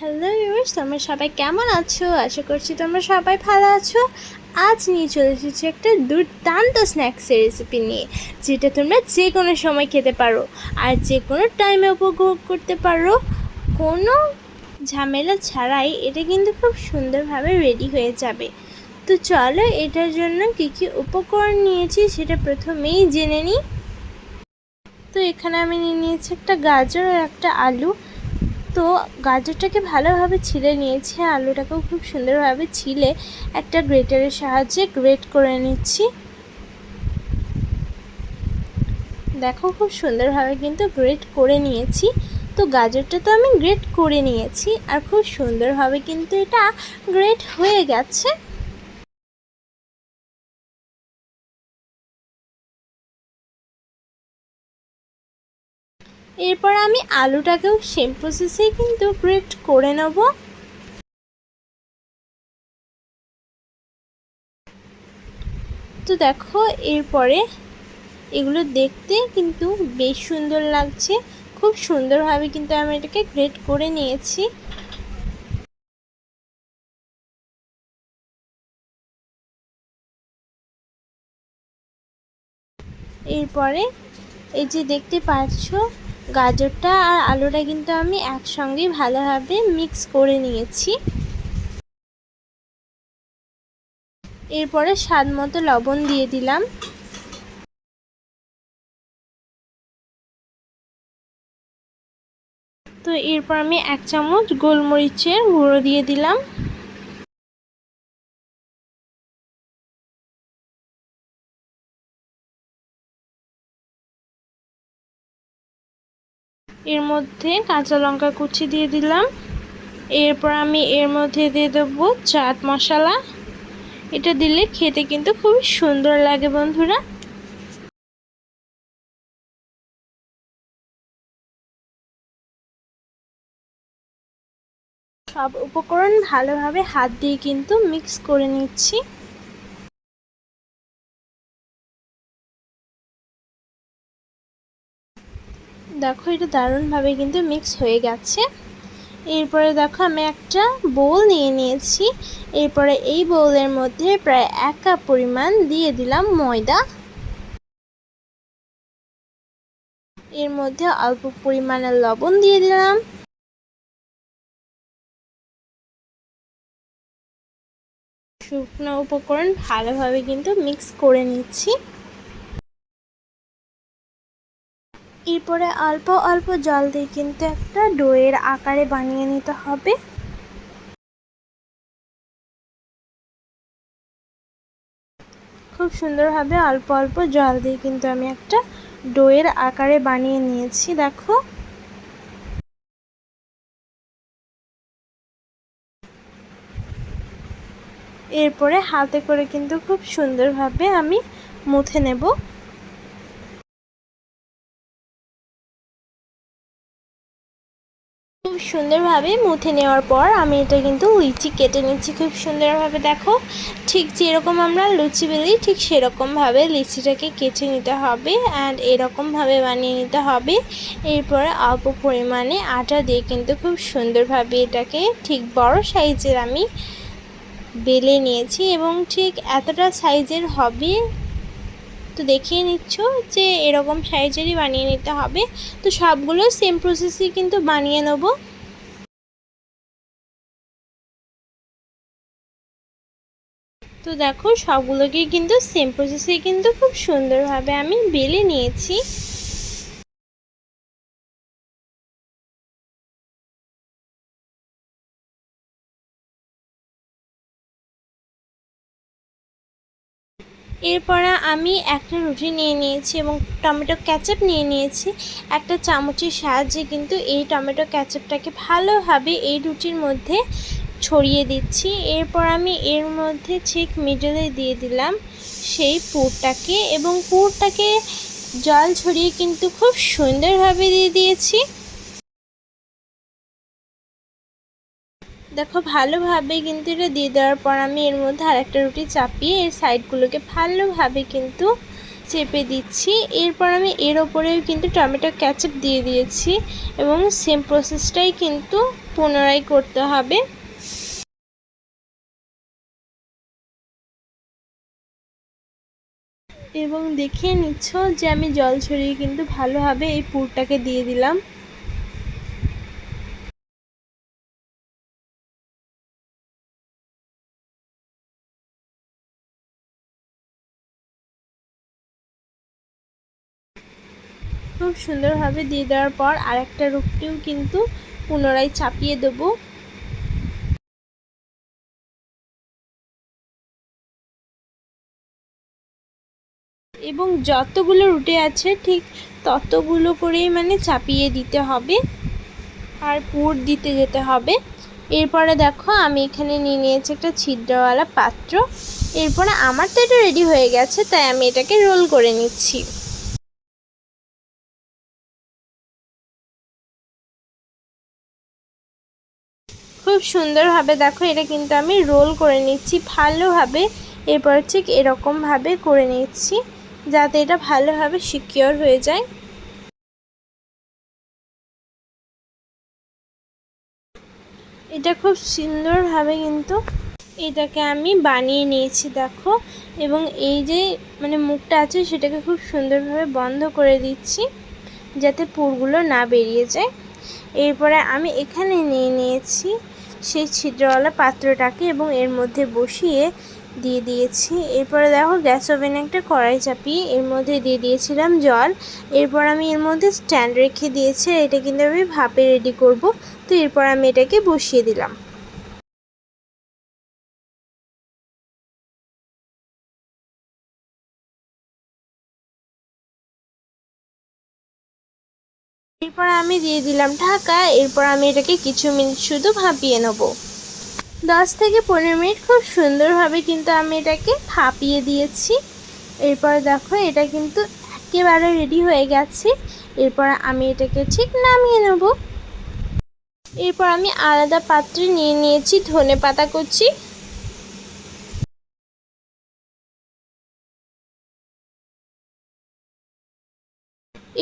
Hello yours তোমরা সবাই কেমন আছো? আশা করছি তোমরা সবাই ভালো আছো। আজ নিয়ে চলে এসেছি একটা দুর্দান্ত স্ন্যাক্সের রেসিপি নিয়ে, যেটা তোমরা যে কোনো সময় খেতে পারো আর যে কোনো টাইমে উপভোগ করতে পারো। কোনো ঝামেলা ছাড়াই এটা কিন্তু খুব সুন্দরভাবে রেডি হয়ে যাবে। তো চলো এটার জন্য কী কী উপকরণ নিয়েছি সেটা প্রথমেই জেনে নিই। তো এখানে আমি নিয়ে নিয়েছি একটা গাজর আর একটা আলু। তো গাজরটাকে ভালোভাবে ছিলে নিয়েছি আলুটাকেও খুব সুন্দরভাবে ছিলে। একটা গ্রেটারের সাহায্যে গ্রেট করে নিচ্ছি। দেখো খুব সুন্দরভাবে কিন্তু গ্রেট করে নিয়েছি। তো গাজরটা তো আমি গ্রেট করে নিয়েছি আর খুব সুন্দরভাবে কিন্তু এটা গ্রেট হয়ে গেছে। এরপর আমি আলুটাকেও সেম প্রসেসে কিন্তু গ্রেট করে নেব। তো দেখো, এরপরে এগুলো দেখতে কিন্তু বেশ সুন্দর লাগছে। খুব সুন্দরভাবে কিন্তু আমি এটাকে গ্রেট করে নিয়েছি। এরপরে এই যে দেখতে পাচ্ছ গাজরটা আর আলুটা কিন্তু আমি একসঙ্গে ভালোভাবে মিক্স করে নিয়েছি। এরপরে স্বাদ মতো লবণ দিয়ে দিলাম। তো এরপর আমি এক চামচ গোলমরিচের গুঁড়ো দিয়ে দিলাম। এর মধ্যে কাঁচা লঙ্কা কুচি দিয়ে দিলাম। এরপর আমি এর মধ্যে দিয়ে দেবো চাট মশলা। এটা দিলে খেতে কিন্তু খুবই সুন্দর লাগে বন্ধুরা। সব উপকরণ ভালোভাবে হাত দিয়ে কিন্তু মিক্স করে নিচ্ছি। দেখো, এটা দারুণভাবে কিন্তু মিক্স হয়ে গেছে। এরপরে দেখো, আমি একটা বোল নিয়ে নিয়েছি। এরপরে এই বোলের মধ্যে প্রায় এক কাপ পরিমাণ দিয়ে দিলাম ময়দা। এর মধ্যে অল্প পরিমাণে লবণ দিয়ে দিলাম। শুকনো উপকরণ ভালোভাবে কিন্তু মিক্স করে নিচ্ছি। এরপরে অল্প অল্প জল দিয়ে কিন্তু একটা ডোয়ের আকারে বানিয়ে নিতে হবে। খুব সুন্দরভাবে অল্প অল্প জল দিয়ে কিন্তু আমি একটা ডোয়ের আকারে বানিয়ে নিয়েছি, দেখো। এরপরে হাতে করে কিন্তু খুব সুন্দরভাবে আমি মুথে নেব। খুব সুন্দরভাবে মুথে নেওয়ার পর আমি এটা কিন্তু লিচি কেটে নিচ্ছি খুব সুন্দরভাবে, দেখো। ঠিক যেরকম আমরা লুচি বেলি, ঠিক সেরকমভাবে লিচিটাকে কেটে নিতে হবে অ্যান্ড এরকমভাবে বানিয়ে নিতে হবে। এরপরে অল্প পরিমাণে আটা দিয়ে কিন্তু খুব সুন্দরভাবে এটাকে ঠিক বড় সাইজের আমি বেলে নিয়েছি এবং ঠিক এতটা সাইজের হবে। তো দেখিয়ে নিচ্ছ যে এরকম সাইজেরই বানিয়ে নিতে হবে। তো সবগুলো সেম প্রসেসে কিন্তু বানিয়ে নেব। তো দেখো সবগুলোকে কিন্তু সেম প্রসেসে কিন্তু খুব সুন্দরভাবে আমি বেলে নিয়েছি। এরপর আমি একটা রুটি নিয়ে নিয়েছি এবং টমেটো ক্যাচাপ নিয়ে নিয়েছি। একটা চামচের সাহায্যে কিন্তু এই টমেটো ক্যাচাপটাকে ভালোভাবে এই রুটির মধ্যে ছড়িয়ে দিচ্ছি। এরপর আমি এর মধ্যে ঠিক মিডলে দিয়ে দিলাম সেই পুরটাকে এবং পুরটাকে জল ছড়িয়ে কিন্তু খুব সুন্দরভাবে দিয়ে দিয়েছি। দেখো ভালোভাবে কিন্তু এটা দিয়ে দেওয়ার পর আমি এর মধ্যে আরেকটা রুটি চাপিয়ে এর সাইডগুলোকে ভালোভাবে কিন্তু চেপে দিচ্ছি। এরপর আমি এর ওপরেও কিন্তু টমেটো ক্যাচআপ দিয়ে দিয়েছি এবং সেম প্রসেসটাই কিন্তু পুনরায় করতে হবে। এবং দেখিয়ে নিচ্ছ যে আমি জল ছড়িয়ে কিন্তু ভালোভাবে এই পুরটাকে দিয়ে দিলাম। খুব সুন্দরভাবে দিয়ে দেওয়ার পর আরেকটা রুটিও কিন্তু পুনরায় চাপিয়ে দেবো। এবং যতগুলো রুটে আছে ঠিক ততগুলো করেই মানে চাপিয়ে দিতে হবে আর পুর দিতে যেতে হবে। এরপরে দেখো আমি এখানে নিয়ে নিয়েছি একটা ছিদ্রওয়ালা পাত্র। এরপরে আমার তো এটা রেডি হয়ে গেছে, তাই আমি এটাকে রোল করে নিচ্ছি। খুব সুন্দরভাবে দেখো এটা কিন্তু আমি রোল করে নিচ্ছি, ভালোভাবে। এরপর ঠিক এরকমভাবে করে নিচ্ছি। যাতে এটা ভালোভাবে সিকিওর হয়ে যায়। এটা খুব সুন্দরভাবে কিন্তু এটাকে আমি বানিয়ে নিয়েছি, দেখো। এবং এই যে মানে মুখটা আছে, সেটাকে খুব সুন্দরভাবে বন্ধ করে দিচ্ছি, যাতে পুরগুলো না বেরিয়ে যায়। এরপরে আমি এখানে নিয়ে নিয়েছি সেই ছিদ্রওয়ালা পাত্রটাকে এবং এর মধ্যে বসিয়ে দিয়ে দিয়েছি। এরপরে দেখো, গ্যাস ওভেনে একটা কড়াই চাপিয়ে এর মধ্যে দিয়ে দিয়েছিলাম জল। এরপর আমি এর মধ্যে স্ট্যান্ড রেখে দিয়েছি এটা কিন্তু আমি ভাপে রেডি করব। তো এরপর আমি এটাকে বসিয়ে দিলাম। এরপর আমি দিয়ে দিলাম ঢাকা। এরপর আমি এটাকে কিছু মিনিট শুধু ভাপিয়ে নেব। দশ থেকে পনেরো মিনিট খুব সুন্দরভাবে কিন্তু আমি এটাকে ভাপিয়ে দিয়েছি। এরপর দেখো এটা কিন্তু একেবারে রেডি হয়ে গেছে। এরপর আমি এটাকে ঠিক নামিয়ে নেব। এরপর আমি আলাদা পাত্রে নিয়ে নিয়েছি ধনে পাতা কুচি।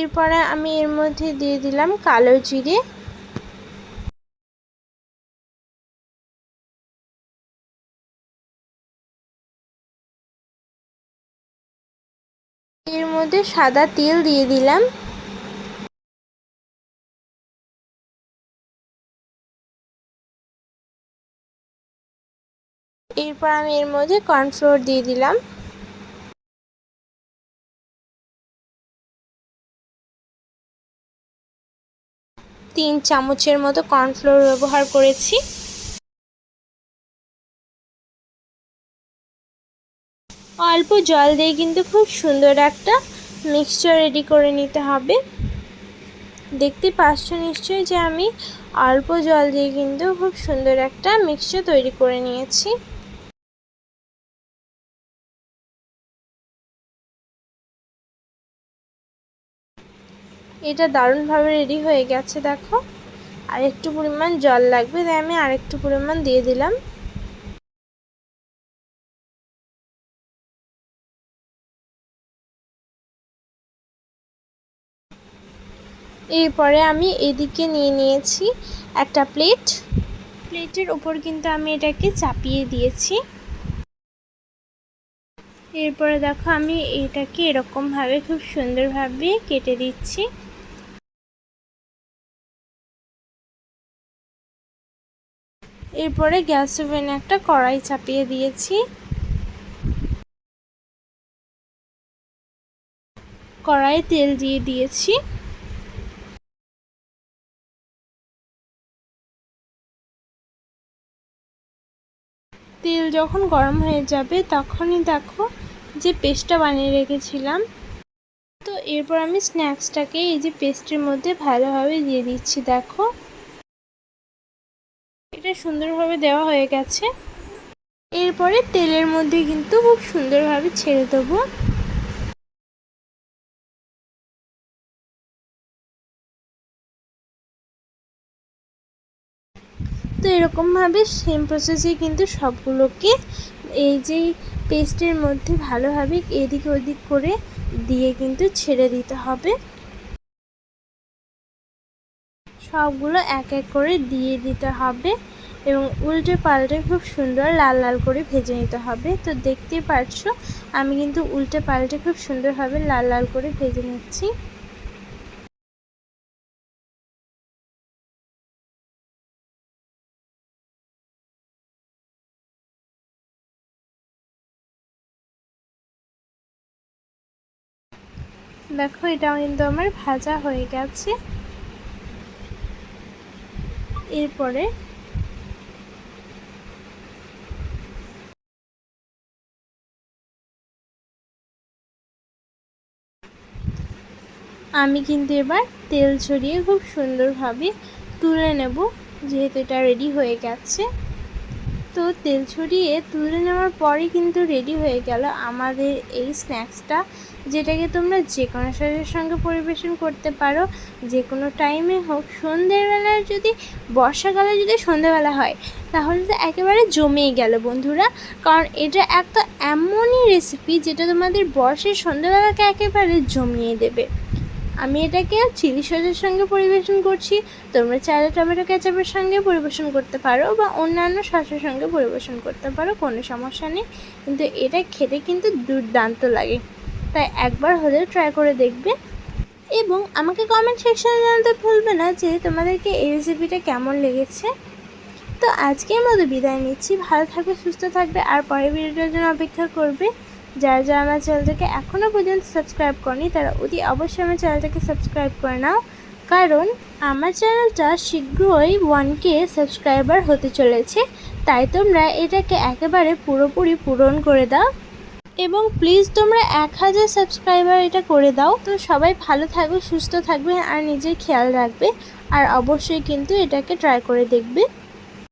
এরপরে আমি এর মধ্যে দিয়ে দিলাম কালো জিরে। মধ্যে সাদা তেল দিয়ে দিলাম। এরপর আমি এর মধ্যে কর্নফ্লোর দিয়ে দিলাম। তিন চামচের মতো কর্নফ্লোর ব্যবহার করেছি। অল্প জল দিয়ে কিন্তু খুব সুন্দর একটা মিক্সচার রেডি করে নিতে হবে। দেখতে পাচ্ছ নিশ্চয়ই যে আমি অল্প জল দিয়ে কিন্তু খুব সুন্দর একটা মিক্সচার তৈরি করে নিয়েছি। এটা দারুণভাবে রেডি হয়ে গেছে, দেখো। আর একটু পরিমাণ জল লাগবে, তাই আমি আরেকটু পরিমাণ দিয়ে দিলাম। এরপরে আমি এদিকে নিয়ে নিয়েছি একটা প্লেট। প্লেটের ওপর কিন্তু আমি এটাকে চাপিয়ে দিয়েছি। এরপরে দেখো আমি এটাকে এরকমভাবে খুব সুন্দরভাবে কেটে দিচ্ছি। এরপরে গ্যাস ওভেনে একটা কড়াই চাপিয়ে দিয়েছি। কড়াইয়ে তেল দিয়ে দিয়েছি। তেল যখন গরম হয়ে যাবে, তখনই দেখো যে পেস্টটা বানিয়ে রেখেছিলাম। তো এরপর আমি স্ন্যাক্সটাকে এই যে পেস্টের মধ্যে ভালোভাবে দিয়ে দিচ্ছি, দেখো। এটা সুন্দরভাবে দেওয়া হয়ে গেছে। এরপরে তেলের মধ্যে কিন্তু খুব সুন্দরভাবে ছেড়ে দেবো। এরকমভাবে সেম প্রসেসে কিন্তু সবগুলোকে এই যে পেস্টের মধ্যে ভালোভাবে এদিক ওদিক করে দিয়ে কিন্তু ছেড়ে দিতে হবে। সবগুলো এক এক করে দিয়ে দিতে হবে এবং উল্টে পাল্টে খুব সুন্দর লাল লাল করে ভেজে নিতে হবে। তো দেখতেই পারছ, আমি কিন্তু উল্টে পাল্টে খুব সুন্দরভাবে লাল লাল করে ভেজে নিচ্ছি। দেখো এটাও কিন্তু আমার ভাজা হয়ে গেছে। এরপরে আমি কিন্তু এবার তেল ছড়িয়ে খুব সুন্দরভাবে তুলে নেব, যেহেতু এটা রেডি হয়ে গেছে। তো তেল ছড়িয়ে তুলে নেওয়ার পরে কিন্তু রেডি হয়ে গেল আমাদের এই স্ন্যাক্সটা যেটাকে তোমরা যে কোনো শরীরের সঙ্গে পরিবেশন করতে পারো, যে কোনো টাইমে হোক। সন্ধ্যেবেলার যদি, বর্ষাকালে যদি সন্ধ্যেবেলা হয়, তাহলে তো একেবারে জমেই গেল বন্ধুরা। কারণ এটা একটা এমনই রেসিপি যেটা তোমাদের বর্ষের সন্ধ্যেবেলাকে একেবারে জমিয়ে দেবে। আমি এটাকে চিলি সসের সঙ্গে পরিবেশন করছি। তোমরা চাইলে টমেটো কেচাপের সঙ্গে পরিবেশন করতে পারো বা অন্যান্য সসের সঙ্গে পরিবেশন করতে পারো, কোনো সমস্যা নেই। কিন্তু এটা খেতে কিন্তু দুর্দান্ত লাগে। তাই একবার হলেও ট্রাই করে দেখবে। এবং আমাকে কমেন্ট সেকশনে জানাতে ভুলবে না যে তোমাদেরকে এই রেসিপিটা কেমন লেগেছে। তো আজকের মতো বিদায় নিচ্ছি। ভালো থাকবে, সুস্থ থাকবে, আর পরের ভিডিওটার জন্য অপেক্ষা করবে। যারা যারা আমার চ্যানেলটাকে এখনও পর্যন্ত সাবস্ক্রাইব করেনি, তারা অতি অবশ্যই আমার চ্যানেলটাকে সাবস্ক্রাইব করে নাও। কারণ আমার চ্যানেলটা শীঘ্রই ওয়ান কে সাবস্ক্রাইবার হতে চলেছে। তাই তোমরা এটাকে একেবারে পুরোপুরি পূরণ করে দাও। এবং প্লিজ তোমরা এক হাজার সাবস্ক্রাইবার এটা করে দাও। তো সবাই ভালো থাকবে, সুস্থ থাকবে আর নিজের খেয়াল রাখবে। আর অবশ্যই কিন্তু এটাকে ট্রাই করে দেখবে।